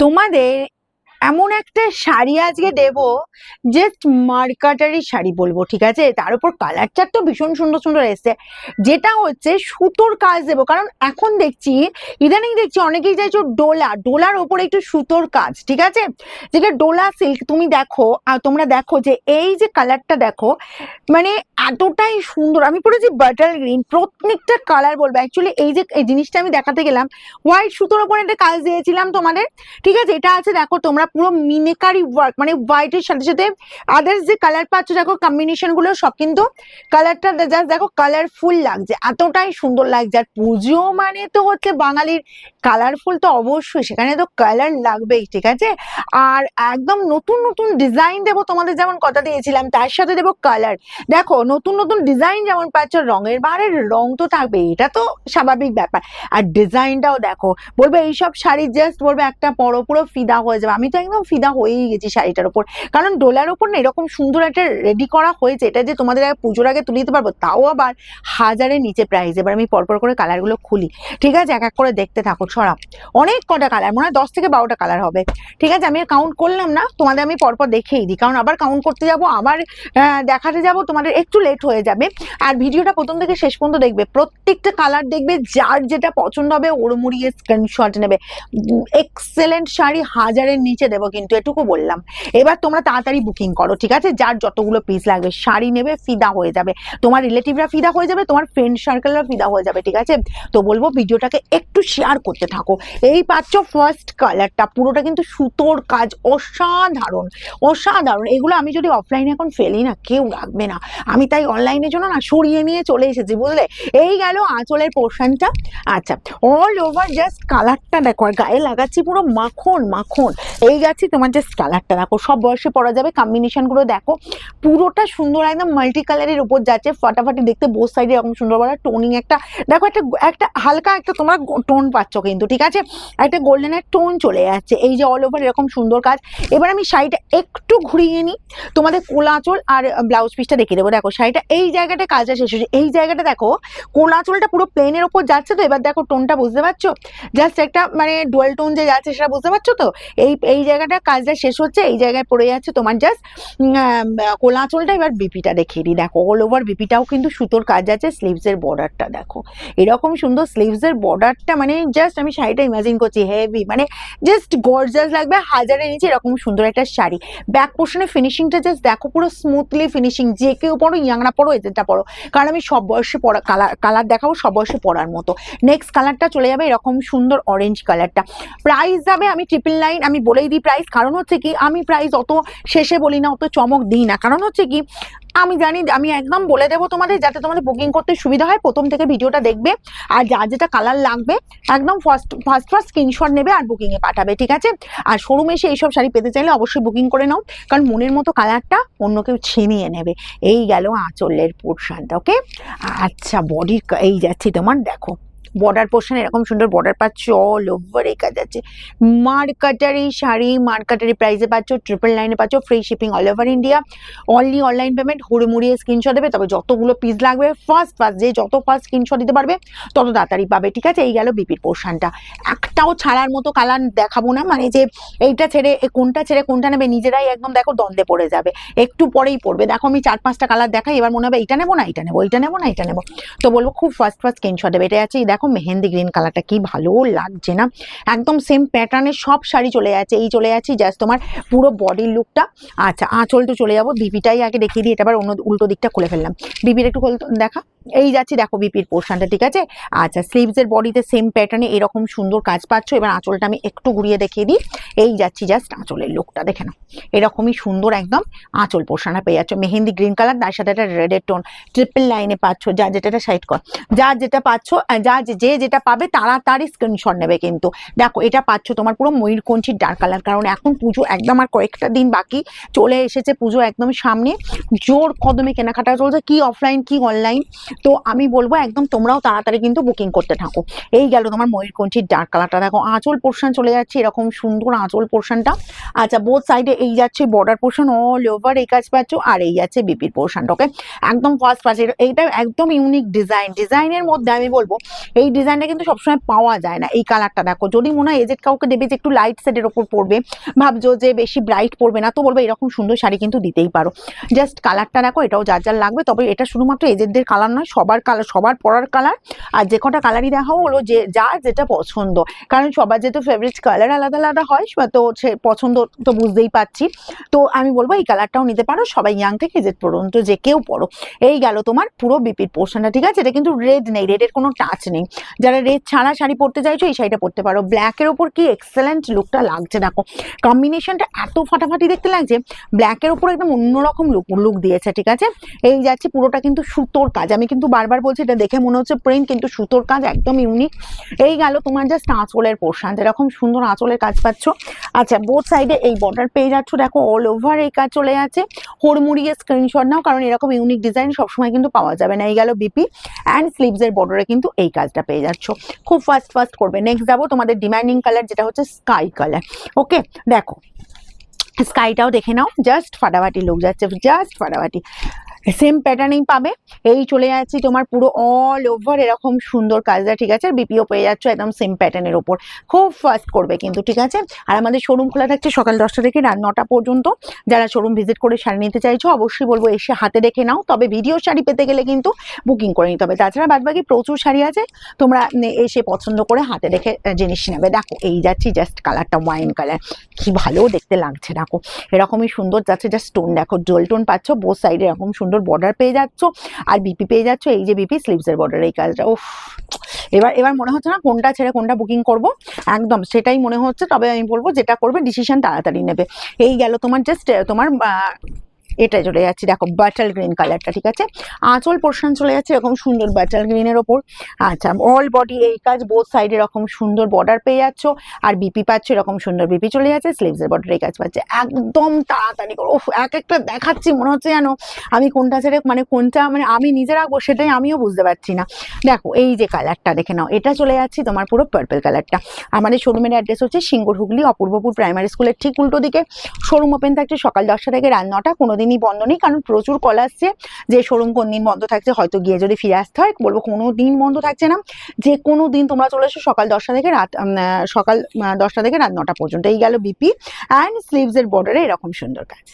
তোমাদের এমন একটা শাড়ি আজকে দেব জাস্ট মার্কাটারি শাড়ি বলব, ঠিক আছে? তার উপর কালার তো ভীষণ সুন্দর সুন্দর এসছে। যেটা হচ্ছে সুতোর কাজ দেবো, কারণ এখন দেখছি, ইদানিং দেখছি অনেকেই চাইছো ডোলা, ডোলার ওপরে একটু সুতোর কাজ, ঠিক আছে? যেটা ডোলা সিল্ক তুমি দেখো আর তোমরা দেখো যে এই যে কালারটা দেখো মানে এতটাই সুন্দর। আমি পড়েছি বাটার গ্রিন প্রত্যেকটা কালার বলব। অ্যাকচুয়ালি এই যে, এই জিনিসটা আমি দেখাতে গেলাম হোয়াইট সুতোর ওপরে একটা কাজ দিয়েছিলাম তোমাদের, ঠিক আছে? এটা আছে, দেখো, তোমরা পুরো মিনেকারি ওয়ার্ক মানে হোয়াইটের সাথে সাথে আদার্স যে কালার পাচ্ছ, দেখো কম্বিনেশনগুলো সব কিন্তু কালারটা জাস্ট দেখো কালারফুল লাগছে, এতটাই সুন্দর লাগছে। আর পুজো মানে তো হচ্ছে বাঙালির কালারফুল তো অবশ্যই, সেখানে তো কালার লাগবেই, ঠিক আছে? আর একদম নতুন নতুন ডিজাইন দেবো তোমাদের যেমন কথা দিয়েছিলাম, তার সাথে দেবো কালার দেখো নতুন নতুন ডিজাইন যেমন পাচ্ছ, রঙের বারের রং তো থাকবে, এটা তো স্বাভাবিক ব্যাপার। আর ডিজাইনটাও দেখো, বলবে এইসব শাড়ি জাস্ট বলবে একটা পরো, পুরো ফিদা হয়ে যাবে। আমি তো একদম ফিদা হয়েই গেছি শাড়িটার উপর কারণ ডোলার ওপর না এরকম সুন্দর একটা রেডি করা হয়েছে, এটা যে তোমাদের আগে পুজোর আগে তুলে দিতে পারব, তাও আবার হাজারের নিচে প্রাইস এবার আমি পরপর করে কালারগুলো খুলি। ঠিক আছে, এক এক করে দেখতে থাকো ছড়া অনেক কটা কালার মনে হয় দশ থেকে বারোটা কালার হবে। ঠিক আছে, আমি কাউন্ট করলাম না, তোমাদের আমি পরপর দেখেই দিই। কারণ আবার কাউন্ট করতে যাব, আবার দেখাতে যাব, তোমাদের একটু লেট হয়ে যাবে। আর ভিডিওটা প্রথম থেকে শেষ পর্যন্ত দেখবে, প্রত্যেকটা কালার দেখবে, যার যেটা পছন্দ হবে, ওর মুড়িয়ে স্ক্রিনশট নেবে। এক্সেলেন্ট শাড়ি হাজারের নিচে দেবো কিন্তু এটুকু বললাম। এবার তোমরা তাড়াতাড়ি বুকিং করো, ঠিক আছে? যার যতগুলো পিস লাগবে, শাড়ি নেবে, ফিদা হয়ে যাবে। তোমার রিলেটিভরা ফিদা হয়ে যাবে, তোমার ফ্রেন্ড সার্কেলরা ফিদা হয়ে যাবে, ঠিক আছে? তো বলব ভিডিওটাকে একটু শেয়ার করতে থাকো। এই পাচ্ছ ফার্স্ট কালারটা পুরোটা কিন্তু সুতোর কাজ অসাধারণ অসাধারণ। এগুলো আমি যদি অফলাইনে এখন ফেলি না, কেউ রাখবে না। আমি তাই অনলাইনের জন্য না, সরিয়ে নিয়ে চলে এসেছি, বুঝলে? এই গেল আঁচলের পোর্শনটা আচ্ছা অল ওভার জাস্ট কালারটা দেখো, আর গায়ে লাগাচ্ছি পুরো মাখন মাখন। এই যাচ্ছি তোমার যে কালারটা দেখো, সব বয়সে পরা যাবে কম্বিনেশনগুলো দেখো। পুরোটা সুন্দর একদম মাল্টি কালারের উপর যাচ্ছে, ফাটাফাটি দেখতে বোথ সাইডে এরকম সুন্দর বলা টোনিং একটা, দেখো একটা একটা হালকা একটা তোমরা টোন পাচ্ছ কিন্তু, ঠিক আছে? একটা গোল্ডেনের টোন চলে যাচ্ছে, এই যে অল ওভার এরকম সুন্দর কাজ। এবার আমি শাড়িটা একটু ঘুরিয়ে নিই, তোমাদের কোলাচল আর ব্লাউজ পিসটা দেখিয়ে দেবো। দেখো, শাড়িটা এই জায়গাটা কাজটা শেষ হয়েছে, এই জায়গাটা দেখো, কোলাচলটা পুরো প্লেনের ওপর যাচ্ছে তো, এবার দেখো টোনটা বুঝতে পারছ? জাস্ট একটা মানে ডুয়েল টোন যে যাচ্ছে, সেটা বুঝতে পারছ তো? এই এই জায়গাটা কাজটা শেষ হচ্ছে, এই জায়গায় পড়ে যাচ্ছে তোমার জাস্ট কোলাচলটা এবার বিপিটা দেখিয়ে দিই। দেখো অল ওভার বিপিটাও কিন্তু সুতোর কাজ আছে স্লিভসের বর্ডারটা দেখো। এরকম সুন্দর স্লিভসের বর্ডারটা মানে জাস্ট আমি শাড়িটা ইমাজিন করছি হেভি মানে জাস্ট গর্জাস লাগবে, হাজারের নিচে এরকম সুন্দর একটা শাড়ি। ব্যাক পোর্শনের ফিনিশিংটা জাস্ট দেখো, পুরো স্মুথলি ফিনিশিং যে কেউ পড়ো ইয়াংরা পড়ো এদেরটা পড়ো কারণ আমি সব বয়সে পড়া কালার কালার দেখাবো, সব বয়সে পড়ার মতো। নেক্সট কালারটা চলে যাবে এরকম সুন্দর অরেঞ্জ কালারটা প্রাইস যাবে আমি ট্রিপল লাইন আমি বলেই দিই প্রাইস কারণ হচ্ছে কি, আমি প্রাইস অত শেষে বলি না, অত চমক দিই না। কারণ হচ্ছে কি, আমি জানি, আমি একদম বলে দেবো তোমাদের যাতে তোমাদের বুকিং করতে সুবিধা হয়। প্রথম থেকে ভিডিওটা দেখবে, আর যা যেটা কালার লাগবে, একদম ফার্স্ট ফার্স্ট ফার্স্ট স্ক্রিনশট নেবে আর বুকিংয়ে পাঠাবে, ঠিক আছে? আর শোরুমে এসে এইসব শাড়ি পেতে চাইলে অবশ্যই বুকিং করে নাও, কারণ মনের মতো কালারটা অন্য কেউ ছিনিয়ে নেবে। এই গেল আঁচলের পোর্শনটা ওকে আচ্ছা বডির এই যাচ্ছি তোমার, দেখো। বর্ডার পোর্শন এরকম সুন্দর বর্ডার পাচ্ছ অল ওভার এই কাজ আছে। মার্কাটারি শাড়ি মার্কাটারি প্রাইসে পাচ্ছ ট্রিপল লাইনে পাচ্ছ free shipping all over India only online payment হুড়ে মুড়িয়ে স্ক্রিনশট দেবে, তবে যতগুলো পিস লাগবে ফার্স্ট ফার্স্ট যে যত ফার্স্ট স্ক্রিনশট দিতে পারবে, তত তাড়াতাড়ি পাবে, ঠিক আছে? এই গেল বিপির পোর্শনটা একটাও ছাড়ার মতো কালার দেখাবো না মানে যে এইটা ছেড়ে কোনটা ছেড়ে, কোনটা নেবে, নিজেরাই একদম দেখো দ্বন্দ্বে পড়ে যাবে। একটু পরেই পড়বে। দেখো আমি চার পাঁচটা কালার দেখাই, এবার মনে হবে এইটা নেব না, এইটা নেব এইটা নেব না, এইটা নেব। তো বলব খুব ফার্স্ট ফার্স্ট স্ক্রিনশট দেবে এটা আছে। এই দেখো মেহেন্দি গ্রিন কালারটা কি ভালো লাগছে না? একদম সেম প্যাটার্নে সব শাড়ি চলে যাচ্ছে। এই চলে যাচ্ছি জাস্ট তোমার পুরো বডির লুকটা আচ্ছা আঁচল তো চলে যাব। বিপিটাই আগে দেখিয়ে দিই এটা আবার অন্য উল্টো দিকটা খুলে ফেললাম। বিপির একটু দেখা। এই যাচ্ছি, দেখো বিপির পোর্শনটা ঠিক আছে? আচ্ছা স্লিভসের বডিতে সেম প্যাটার্নে এরকম সুন্দর কাজ পাচ্ছ। এবার আঁচলটা আমি একটু ঘুরিয়ে দেখিয়ে দিই। এই যাচ্ছি জাস্ট আঁচলের লুকটা দেখে নাও। এরকমই সুন্দর একদম আঁচল পোর্শনটা পেয়ে যাচ্ছ। মেহেন্দি গ্রিন কালার তার সাথে একটা রেডের টোন ট্রিপল লাইনে পাচ্ছ। যা যেটা সাইড কর, যা যেটা পাচ্ছ যা যে- যে যেটা পাবে তাড়াতাড়ি স্ক্রিনশট নেবে কিন্তু। দেখো, এটা পাচ্ছ তোমার পুরো ময়ূরকঞ্চির ডার্ক কালার কারণ এখন পুজো একদম আর কয়েকটা দিন বাকি। চলে এসেছে পুজো একদম সামনে। জোর কদমে কেনাকাটা চলছে। কি অফলাইন কি অনলাইন তো আমি বলব একদম তোমরাও তাড়াতাড়ি কিন্তু বুকিং করতে থাকো। এই গেল তোমার ময়ূরকঞ্চির ডার্ক কালারটা দেখো, আঁচল পোর্শন চলে যাচ্ছে, এরকম সুন্দর আঁচল পোর্শনটা আচ্ছা বোথ সাইডে এই যাচ্ছে বর্ডার পোর্শন অল ওভার এই কাজ পাচ্ছ, আর এই যাচ্ছে বিপির পোর্শনটা ওকে একদম ফার্স্ট ফার্স্ট এইটা একদম ইউনিক ডিজাইন ডিজাইনের মধ্যে আমি বলব, এই ডিজাইনটা কিন্তু সবসময় পাওয়া যায় না, এই কালারটা দেখো। যদি মনে হয় এজেড কাউকে দেবে যে একটু লাইট শেডের ওপর পড়বে ভাবছ যে বেশি ব্রাইট পড়বে না, তো বলব এরকম সুন্দর শাড়ি কিন্তু দিতেই পারো। জাস্ট কালারটা দেখো, এটাও যার যার লাগবে, তবে এটা শুধুমাত্র এজেডদের কালার নয় সবার কালার সবার পরার কালার আর যে কটা কালারই দেখাও হলো যে যার যেটা পছন্দ। কারণ সবার যেহেতু ফেভারিট কালার আলাদা আলাদা হয় তো সে পছন্দ তো বুঝতেই পারছি। তো আমি বলব, এই কালারটাও নিতে পারো, সবাই ইয়াং থেকে এজেড পর্যন্ত যে কেউ পড়ো। এই গেল তোমার পুরো বিপির পোর্শনটা ঠিক আছে? এটা কিন্তু রেড নেই রেডের কোনো টাচ নেই। যারা রেড ছাড়া শাড়ি পরতে চাইছো, এই শাড়িটা পরতে পারো। ব্ল্যাকের ওপর কি এক্সেলেন্ট লুকটা লাগছে, দেখো। কম্বিনেশনটা এত ফাটাফাটি দেখতে লাগছে ব্ল্যাকের ওপর একদম অন্যরকম লুক লুক দিয়েছে, ঠিক আছে? এই যাচ্ছে পুরোটা কিন্তু সুতোর কাজ। আমি কিন্তু বারবার বলছি, এটা দেখে মনে হচ্ছে প্রিন্ট কিন্তু সুতোর কাজ একদম ইউনিক এই গেল তোমার জাস্ট আঁচলের পোর্শন যেরকম সুন্দর আঁচলের কাজ পাচ্ছ। আচ্ছা বোথ সাইডে এই বর্ডার পেয়ে যাচ্ছ, দেখো অল ওভার এই কাজ চলে যাচ্ছে। হুড়মুড়িয়ে স্ক্রিনশট নাও, কারণ এরকম ইউনিক ডিজাইন সবসময় কিন্তু পাওয়া যাবে না। এই গেল বিপি অ্যান্ড স্লিভসের বর্ডারে কিন্তু এই কাজটা পেয়ে যাচ্ছ। খুব ফাস্ট ফাস্ট করবে। নেক্সট যাব তোমাদের ডিমান্ডিং কালার যেটা হচ্ছে স্কাই কালার ওকে দেখো স্কাইটাও দেখে নাও। জাস্ট ফাটাফাটি লোক যাচ্ছে জাস্ট ফাটাফাটি। সেম প্যাটার্নেই পাবে। এই চলে যাচ্ছি তোমার পুরো অল ওভার এরকম সুন্দর কাজটা, ঠিক আছে? বিপিও পেয়ে যাচ্ছ একদম সেম প্যাটার্নের ওপর খুব ফাস্ট করবে কিন্তু, ঠিক আছে? আর আমাদের শোরুম খোলা থাকছে সকাল দশটা থেকে রাত নটা পর্যন্ত। যারা শোরুম ভিজিট করে শাড়ি নিতে চাইছো, অবশ্যই বলব এসে হাতে দেখে নাও। তবে ভিডিও শাড়ি পেতে গেলে কিন্তু বুকিং করে নিতে হবে। তাছাড়া বাদবাকি প্রচুর শাড়ি আছে। তোমরা এসে পছন্দ করে হাতে দেখে জিনিস নেবে। দেখো, এই যাচ্ছি জাস্ট কালারটা ওয়াইন কালার কি ভালো দেখতে লাগছে, দেখো। এরকমই সুন্দর যাচ্ছে জাস্ট স্টোন দেখো জল টোন পাচ্ছ বোথ সাইডে এরকম সুন্দর বর্ডার পেয়ে যাচ্ছ। আর বিপি পেয়ে যাচ্ছ, এই যে বিপি স্লিভসের বর্ডার এই কাজটা। ওফ এবার এবার মনে হচ্ছে না কোনটা ছেড়ে কোনটা বুকিং করব? একদম, সেটাই মনে হচ্ছে। তবে আমি বলব যেটা করবে ডিসিশন তাড়াতাড়ি নেবে। এই গেল তোমার জাস্ট তোমার এটা চলে যাচ্ছে। দেখো বাটাল গ্রিন কালারটা ঠিক আছে? আঁচল পোর্শন চলে যাচ্ছে এরকম সুন্দর বাটাল গ্রিনের ওপর। আচ্ছা অল বডি এই কাজ বোথ সাইডে এরকম সুন্দর বর্ডার পেয়ে যাচ্ছ। আর বিপি পাচ্ছ, এরকম সুন্দর বিপি চলে যাচ্ছে স্লিভসের বর্ডার এই কাজ পাচ্ছে। একদম তাড়াতাড়ি করো। এক একটা দেখাচ্ছি, মনে হচ্ছে যেন আমি কোনটা ছেড়ে মানে কোনটা মানে আমি নিজে রাখব সেটাই আমিও বুঝতে পারছি না। দেখো, এই যে কালারটা দেখে নাও। এটা চলে যাচ্ছে তোমার পুরো পার্পল কালারটা আমাদের শোরুমের অ্যাড্রেস হচ্ছে সিঙ্গুর হুগলি অপূর্বপুর প্রাইমারি স্কুলের ঠিক উল্টো দিকে। শোরুম ওপেন থাকছে সকাল দশটা থেকে রাত নটা কোনোদিনই বন্ধ নেই, কারণ প্রচুর কল আসছে যে শোরুম কোন দিন বন্ধ থাকছে, হয়তো গিয়ে যদি ফিরে আসতে হয়, বলব কোনো দিন বন্ধ থাকছে না। যে কোনো দিন তোমরা চলে এসো সকাল দশটা থেকে রাত সকাল দশটা থেকে রাত নটা পর্যন্ত। এই গেল বিপি অ্যান্ড স্লিভসের বর্ডারে এরকম সুন্দর কাজ।